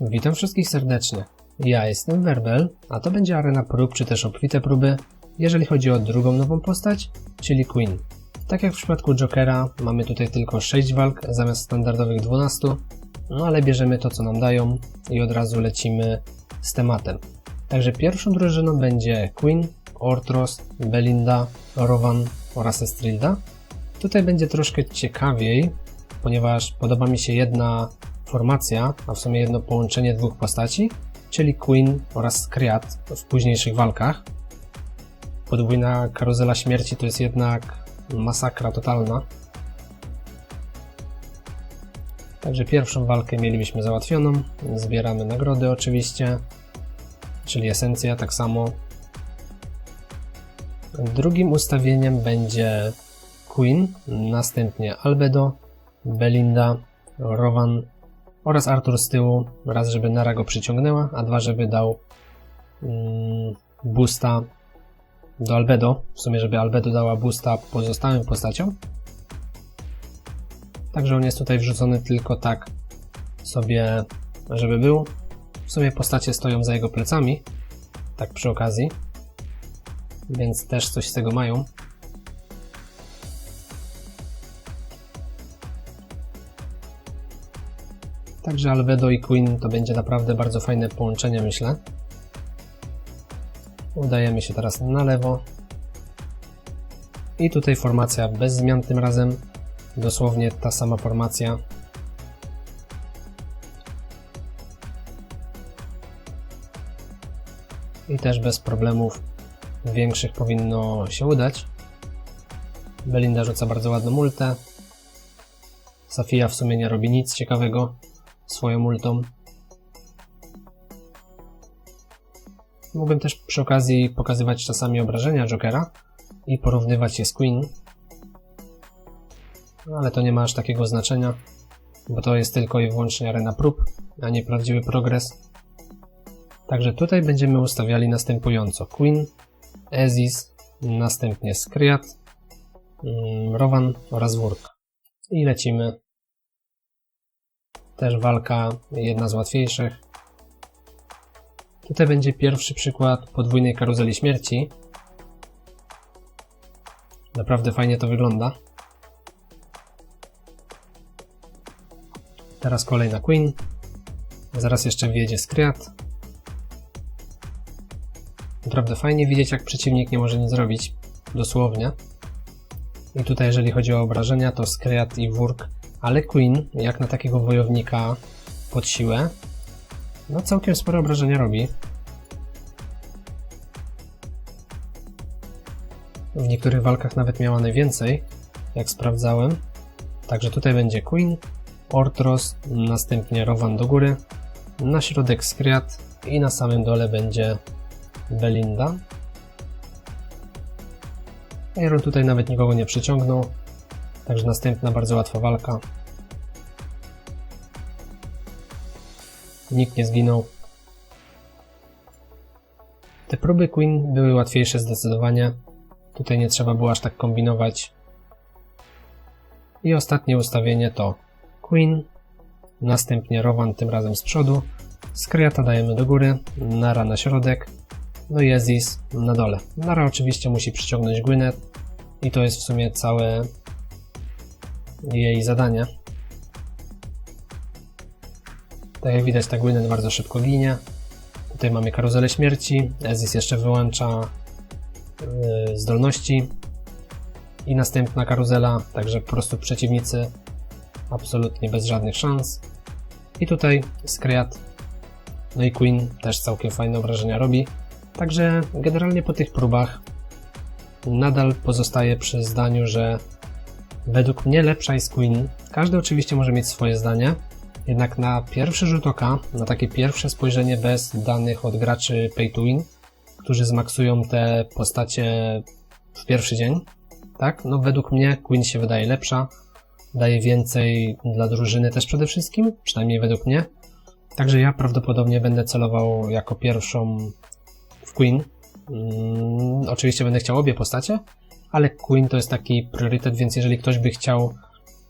Witam wszystkich serdecznie. Ja jestem Werbel, a to będzie arena prób czy też obfite próby, jeżeli chodzi o drugą nową postać, czyli Queen. Tak jak w przypadku Jokera, mamy tutaj tylko 6 walk zamiast standardowych 12, no ale bierzemy to co nam dają i od razu lecimy z tematem. Także pierwszą drużyną będzie Queen, Ortros, Belinda, Rowan oraz Estrilda. Tutaj będzie troszkę ciekawiej, ponieważ podoba mi się jedna formacja, a w sumie jedno połączenie dwóch postaci, czyli Queen oraz Skryat w późniejszych walkach. Podwójna karuzela śmierci to jest jednak masakra totalna. Także pierwszą walkę mielibyśmy załatwioną. Zbieramy nagrody oczywiście, czyli esencja tak samo. Drugim ustawieniem będzie Queen, następnie Albedo, Belinda, Rowan oraz Arthur z tyłu. Raz, żeby Nara go przyciągnęła, a dwa, żeby dał mm, boosta do Albedo. W sumie, żeby Albedo dała boosta pozostałym postaciom. Także on jest tutaj wrzucony tylko tak sobie, żeby był. W sumie postacie stoją za jego plecami, tak przy okazji, więc też coś z tego mają. Także Albedo i Queen to będzie naprawdę bardzo fajne połączenie, myślę. Udajemy się teraz na lewo. I tutaj formacja bez zmian tym razem. Dosłownie ta sama formacja. I też bez problemów większych powinno się udać. Belinda rzuca bardzo ładną multę. Safia w sumie nie robi nic ciekawego swoją ultą. Mógłbym też przy okazji pokazywać czasami obrażenia Jokera i porównywać je z Queen. Ale to nie ma aż takiego znaczenia, bo to jest tylko i wyłącznie arena prób, a nie prawdziwy progres. Także tutaj będziemy ustawiali następująco Queen, Ezis, następnie Skryat, mm, Rowan oraz Wurk. I lecimy. Też walka jedna z łatwiejszych. Tutaj będzie pierwszy przykład podwójnej karuzeli śmierci. Naprawdę fajnie to wygląda. Teraz kolejna Queen. Zaraz jeszcze wjedzie Skryat. Naprawdę fajnie widzieć, jak przeciwnik nie może nic zrobić. Dosłownie. I tutaj, jeżeli chodzi o obrażenia, to Skryat i Wurk, ale Queen, jak na takiego wojownika pod siłę, no całkiem spore obrażenia robi. W niektórych walkach nawet miała najwięcej, jak sprawdzałem. Także tutaj będzie Queen, Ortros, następnie Rowan do góry, na środek Skryat i na samym dole będzie Belinda. Iron tutaj nawet nikogo nie przyciągnął, także następna bardzo łatwa walka. Nikt nie zginął. Te próby Queen były łatwiejsze zdecydowanie. Tutaj nie trzeba było aż tak kombinować. I ostatnie ustawienie to Queen, następnie Rowan tym razem z przodu, Skryata dajemy do góry, Nara na środek, no i Ezis na dole. Nara oczywiście musi przyciągnąć Gwyneth i to jest w sumie całe jej zadanie. Tak jak widać, ta Gwyneth bardzo szybko ginie. Tutaj mamy karuzelę śmierci. Ezis jeszcze wyłącza yy, zdolności. I następna karuzela, także po prostu przeciwnicy absolutnie bez żadnych szans. I tutaj Skryat, no i Queen też całkiem fajne wrażenia robi. Także generalnie po tych próbach nadal pozostaję przy zdaniu, że według mnie lepsza jest Queen. Każdy oczywiście może mieć swoje zdanie, jednak na pierwszy rzut oka, na takie pierwsze spojrzenie bez danych od graczy pay to win, którzy zmaksują te postacie w pierwszy dzień, tak? No według mnie Queen się wydaje lepsza, daje więcej dla drużyny też przede wszystkim, przynajmniej według mnie. Także ja prawdopodobnie będę celował jako pierwszą w Queen. Mm, oczywiście będę chciał obie postacie, ale Queen to jest taki priorytet, więc jeżeli ktoś by chciał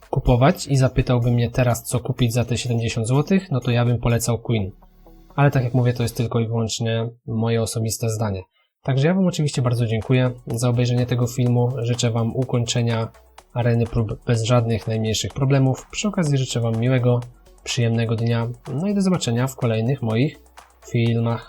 kupować i zapytałby mnie teraz, co kupić za te 70 zł, no to ja bym polecał Queen. Ale tak jak mówię, to jest tylko i wyłącznie moje osobiste zdanie. Także ja Wam oczywiście bardzo dziękuję za obejrzenie tego filmu. Życzę Wam ukończenia areny prób bez żadnych najmniejszych problemów. Przy okazji życzę Wam miłego, przyjemnego dnia. No i do zobaczenia w kolejnych moich filmach.